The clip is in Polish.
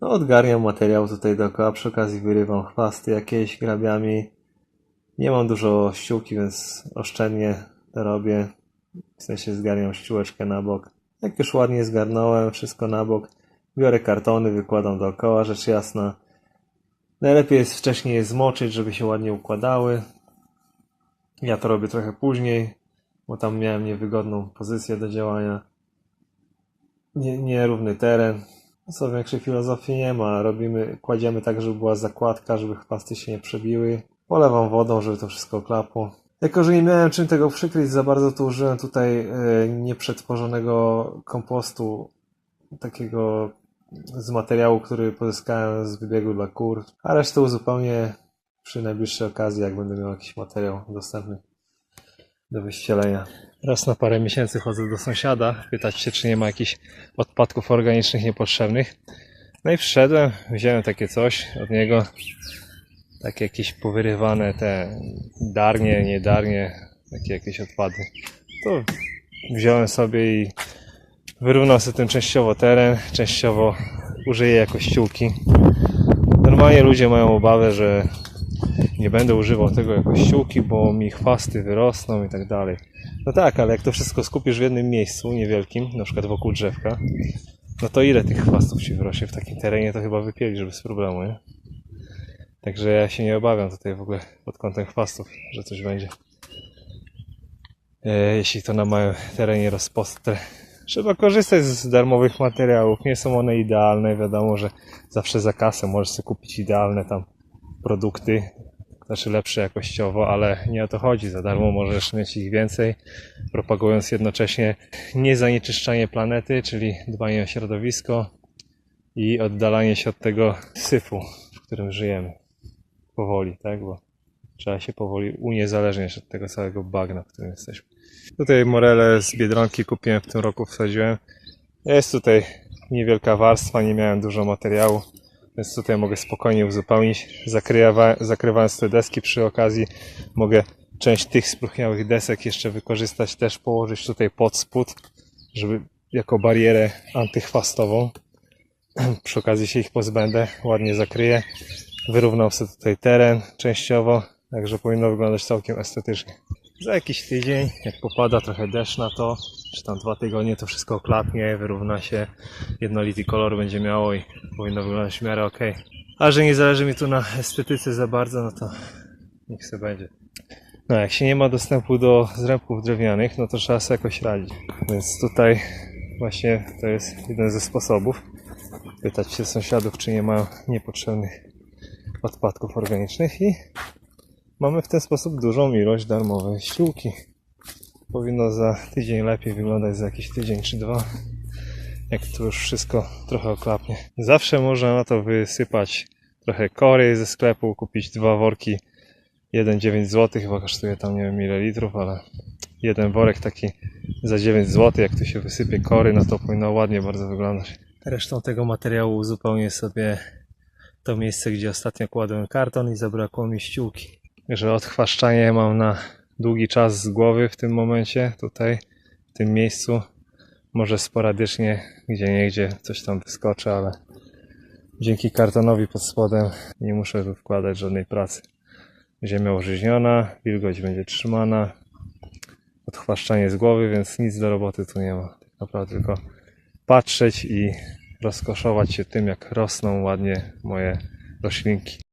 No, odgarniam materiał tutaj dookoła, przy okazji wyrywam chwasty jakieś grabiami. Nie mam dużo ściółki, więc oszczędnie to robię. W sensie zgarniam ściółeczkę na bok. Jak już ładnie zgarnąłem wszystko na bok, biorę kartony, wykładam dookoła, rzecz jasna. Najlepiej jest wcześniej je zmoczyć, żeby się ładnie układały. Ja to robię trochę później, bo tam miałem niewygodną pozycję do działania. Nie, nierówny teren. Co większej filozofii nie ma. Robimy, kładziemy tak, żeby była zakładka, żeby chwasty się nie przebiły. Polewam wodą, żeby to wszystko klapło. Jako, że nie miałem czym tego przykryć za bardzo, to użyłem tutaj e, nieprzetworzonego kompostu, takiego z materiału, który pozyskałem z wybiegu dla kur, a resztę uzupełnię przy najbliższej okazji, jak będę miał jakiś materiał dostępny do wyścielenia. Raz na parę miesięcy chodzę do sąsiada, pytać się, czy nie ma jakichś odpadków organicznych niepotrzebnych. No i wszedłem, wziąłem takie coś od niego, takie jakieś powyrywane te darnie, niedarnie, takie jakieś odpady. To wziąłem sobie i wyrównał sobie tym częściowo teren, częściowo użyję jako ściółki. Normalnie ludzie mają obawę, że nie będę używał tego jako ściółki, bo mi chwasty wyrosną i tak dalej. No tak, ale jak to wszystko skupisz w jednym miejscu niewielkim, na przykład wokół drzewka, no to ile tych chwastów ci wyrośnie w takim terenie, to chyba wypielisz bez problemu, nie? Także ja się nie obawiam tutaj w ogóle pod kątem chwastów, że coś będzie. E, jeśli to na małym terenie rozpostre. Trzeba korzystać z darmowych materiałów. Nie są one idealne. Wiadomo, że zawsze za kasę możesz sobie kupić idealne tam produkty, znaczy lepsze jakościowo, ale nie o to chodzi. Za darmo możesz mieć ich więcej, propagując jednocześnie niezanieczyszczanie planety, czyli dbanie o środowisko i oddalanie się od tego syfu, w którym żyjemy. Powoli, tak? Bo trzeba się powoli uniezależniać od tego całego bagna, w którym jesteśmy. Tutaj morele z Biedronki kupiłem w tym roku, wsadziłem. Jest tutaj niewielka warstwa, nie miałem dużo materiału, więc tutaj mogę spokojnie uzupełnić. Zakrywa, zakrywając te deski przy okazji mogę część tych spróchniałych desek jeszcze wykorzystać, też położyć tutaj pod spód, żeby jako barierę antychwastową. Przy okazji się ich pozbędę, ładnie zakryję. Wyrównał sobie tutaj teren częściowo, także powinno wyglądać całkiem estetycznie. Za jakiś tydzień, jak popada trochę deszcz na to, czy tam dwa tygodnie, to wszystko oklapnie, wyrówna się, jednolity kolor będzie miało i powinno wyglądać w miarę ok. A że nie zależy mi tu na estetyce za bardzo, no to niech se będzie. No, jak się nie ma dostępu do zrębków drewnianych, no to trzeba sobie jakoś radzić. Więc tutaj właśnie to jest jeden ze sposobów. Pytać się sąsiadów, czy nie mają niepotrzebnych odpadków organicznych i mamy w ten sposób dużą ilość darmowej ściółki. Powinno za tydzień lepiej wyglądać, za jakiś tydzień czy dwa, jak to już wszystko trochę oklapnie. Zawsze można na to wysypać trochę kory ze sklepu, kupić dwa worki, jeden 9 zł, chyba kosztuje tam nie wiem ile litrów, ale jeden worek taki za 9 zł, jak tu się wysypie kory, no to powinno ładnie bardzo wyglądać. Resztą tego materiału uzupełnię sobie to miejsce, gdzie ostatnio kładłem karton i zabrakło mi ściółki. Że odchwaszczanie mam na długi czas z głowy w tym momencie, tutaj, w tym miejscu. Może sporadycznie, gdzie niegdzie coś tam wyskoczy, ale dzięki kartonowi pod spodem nie muszę tu wkładać żadnej pracy. Ziemia użyźniona, wilgoć będzie trzymana, odchwaszczanie z głowy, więc nic do roboty tu nie ma. Tak naprawdę tylko patrzeć i rozkoszować się tym, jak rosną ładnie moje roślinki.